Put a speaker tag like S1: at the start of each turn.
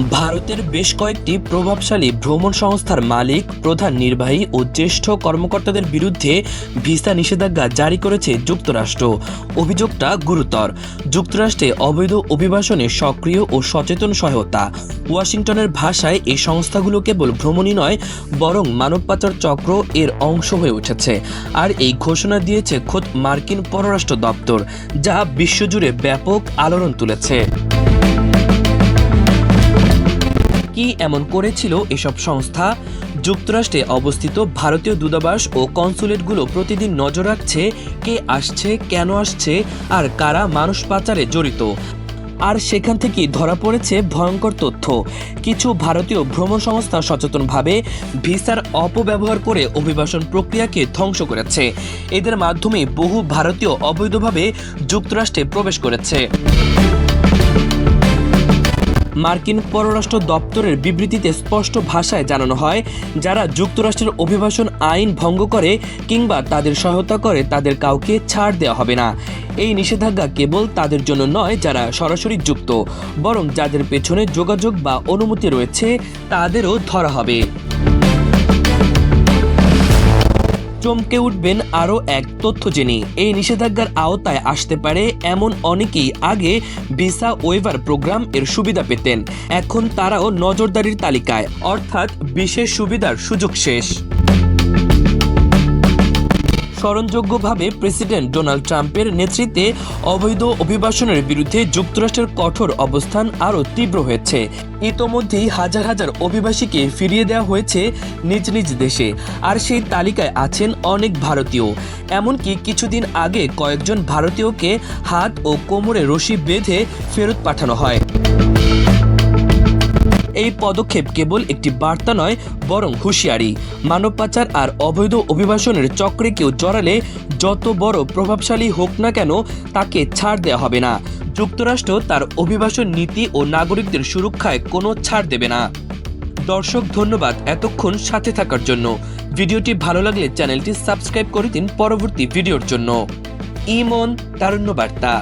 S1: ভারতের বেশ কয়েকটি প্রভাবশালী ভ্রমণ সংস্থার মালিক, প্রধান নির্বাহী ও জ্যেষ্ঠ কর্মকর্তাদের বিরুদ্ধে ভিসা নিষেধাজ্ঞা জারি করেছে যুক্তরাষ্ট্র। অভিযোগটা গুরুতর। যুক্তরাষ্ট্রে অবৈধ অভিবাসনে সক্রিয় ও সচেতন সহায়তা। ওয়াশিংটনের ভাষায় এই সংস্থাগুলো কেবল ভ্রমণই নয়, বরং মানব পাচার চক্র এর অংশ হয়ে উঠেছে। আর এই ঘোষণা দিয়েছে খোদ মার্কিন পররাষ্ট্র দপ্তর, যা বিশ্বজুড়ে ব্যাপক আলোড়ন তুলেছে। কি এমন করেছিল এসব সংস্থা? যুক্তরাষ্ট্রে অবস্থিত ভারতীয় দূতাবাস ও কনসুলেটগুলো প্রতিদিন নজর রাখছে কে আসছে, কেন আসছে আর কারা মানুষ পাচারে জড়িত। আর সেখান থেকেই ধরা পড়েছে ভয়ঙ্কর তথ্য। কিছু ভারতীয় ভ্রমণ সংস্থা সচেতনভাবে ভিসার অপব্যবহার করে অভিবাসন প্রক্রিয়াকে ধ্বংস করেছে। এদের মাধ্যমে বহু ভারতীয় অবৈধভাবে যুক্তরাষ্ট্রে প্রবেশ করেছে। মার্কিন পররাষ্ট্র দপ্তরের বিবৃতিতে স্পষ্ট ভাষায় জানানো হয়, যারা যুক্তরাষ্ট্রের অভিবাসন আইন ভঙ্গ করে কিংবা তাদের সহায়তা করে তাদের কাউকে ছাড় দেওয়া হবে না। এই নিষেধাজ্ঞা কেবল তাদের জন্য নয়, যারা সরাসরি যুক্ত, বরং যাদের পেছনে যোগাযোগ বা অনুমতি রয়েছে, তাদেরও ধরা হবে। চমকে উঠবেন আরও এক তথ্য জেনে এই নিষেধাজ্ঞার আওতায় আসতে পারে এমন অনেকেই আগে ভিসা ওয়েভার প্রোগ্রাম এর সুবিধা পেতেন। এখন তারাও নজরদারির তালিকায়। অর্থাৎ বিশেষ সুবিধার সুযোগ শেষ। স্মরণযোগ্যভাবে প্রেসিডেন্ট ডোনাল্ড ট্রাম্পের নেতৃত্বে অবৈধ অভিবাসনের বিরুদ্ধে যুক্তরাষ্ট্রের কঠোর অবস্থান আরও তীব্র হয়েছে। ইতোমধ্যেই হাজার হাজার অভিবাসীকে ফিরিয়ে দেওয়া হয়েছে নিজ নিজ দেশে, আর সেই তালিকায় আছেন অনেক ভারতীয়। এমনকি কিছুদিন আগে কয়েকজন ভারতীয়কে হাত ও কোমরে রশি বেঁধে ফেরত পাঠানো হয়। এই পদক্ষেপ কেবল একটি বার্তা নয়, বরং হুঁশিয়ারি। মানব পাচার আর অবৈধ অভিবাসনের চক্রে কেউ জড়ালে যত বড় প্রভাবশালী হোক না কেন তাকে ছাড় দেওয়া হবে না। যুক্তরাষ্ট্র তার অভিবাসন নীতি ও নাগরিকদের সুরক্ষায় কোনো ছাড় দেবে না। দর্শক, ধন্যবাদ এতক্ষণ সাথে থাকার জন্য। ভিডিওটি ভালো লাগলে চ্যানেলটি সাবস্ক্রাইব করে দিন পরবর্তী ভিডিওর জন্য। ইমন তারুণ্য বার্তা